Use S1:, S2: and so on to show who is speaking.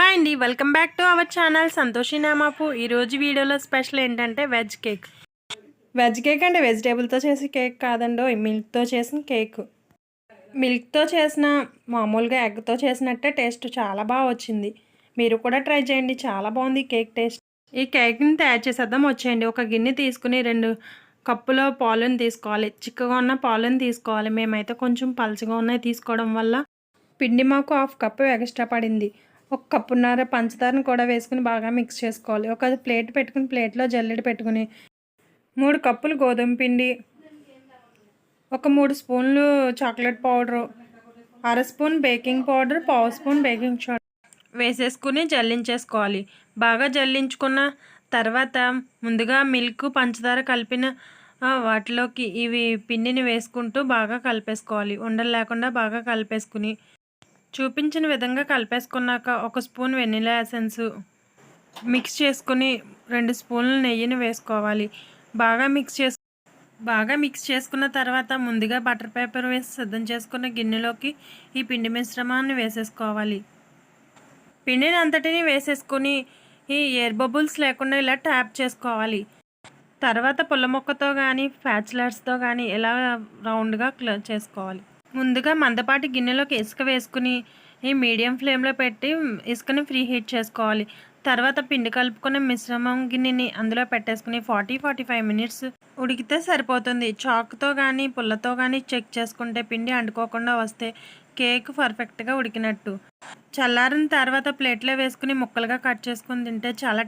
S1: Hi అండి welcome back to our channel Santoshi నామాపు. ఈరోజు వీడియోలో స్పెషల్ ఏంటంటే వెజ్ కేక్. వెజ్ కేక్ అంటే వెజిటేబుల్తో చేసే కేక్ కాదండో మిల్క్తో చేసిన కేక్. మిల్క్తో చేసిన మామూలుగా ఎగ్తో చేసినట్టే టేస్ట్ చాలా బాగా వచ్చింది. మీరు కూడా ట్రై చేయండి చాలా బాగుంది కేక్ టేస్ట్. ఈ కేక్ని తయారు చేసేద్దాం వచ్చేయండి. ఒక గిన్నె తీసుకుని రెండు కప్పులో పాలను తీసుకోవాలి. చిక్కగా ఉన్న పాలను తీసుకోవాలి. మేమైతే కొంచెం పలచగా ఉన్నాయి తీసుకోవడం వల్ల. పిండి మాకు హాఫ్ కప్పు ఎక్స్ట్రా పడింది. ఒక కప్పున్నర పంచదారను కూడా వేసుకుని బాగా మిక్స్ చేసుకోవాలి. ఒక ప్లేట్ పెట్టుకుని ప్లేట్లో జల్లెడ పెట్టుకుని మూడు కప్పులు గోధుమ పిండి ఒక మూడు స్పూన్లు చాక్లెట్ పౌడరు అర స్పూన్ బేకింగ్ పౌడర్ పావు స్పూన్ బేకింగ్ సోడా వేసేసుకుని జల్లించేసుకోవాలి. బాగా జల్లించుకున్న తర్వాత ముందుగా మిల్క్ పంచదార కలిపిన వాటిలోకి ఇవి పిండిని వేసుకుంటూ బాగా కలిపేసుకోవాలి. ఉండలు లేకుండా బాగా కలిపేసుకుని చూపించిన విధంగా కలిపేసుకున్నాక ఒక స్పూన్ వెనిలా ఎసెన్స్ మిక్స్ చేసుకుని రెండు స్పూన్ల నెయ్యిని వేసుకోవాలి. బాగా మిక్స్ చేసు బాగా మిక్స్ చేసుకున్న తర్వాత ముందుగా బటర్ పేపర్ వేసి సిద్ధం చేసుకున్న గిన్నెలోకి ఈ పిండి మిశ్రమాన్ని వేసేసుకోవాలి. పిండిని అంతటిని వేసేసుకొని ఈ ఎయిర్ బబుల్స్ లేకుండా ఇలా ట్యాప్ చేసుకోవాలి. తర్వాత పుల్ల మొక్కతో కానీ ఫ్యాచులర్స్తో కానీ ఇలా రౌండ్గా క్లో చేసుకోవాలి. ముందుగా మందపాటి గిన్నెలోకి ఇసుక వేసుకుని ఈ మీడియం ఫ్లేమ్లో పెట్టి ఇసుకని ఫ్రీ హీట్ చేసుకోవాలి. తర్వాత పిండి కలుపుకున్న మిశ్రమం గిన్నెని అందులో పెట్టేసుకుని ఫార్టీ ఫార్టీ ఫైవ్ మినిట్స్ ఉడికితే సరిపోతుంది. చాక్తో కానీ పుల్లతో కానీ చెక్ చేసుకుంటే పిండి అంటుకోకుండా వస్తే కేక్ పర్ఫెక్ట్గా ఉడికినట్టు. చల్లారిన తర్వాత ప్లేట్లో వేసుకుని ముక్కలుగా కట్ చేసుకుని తింటే చాలా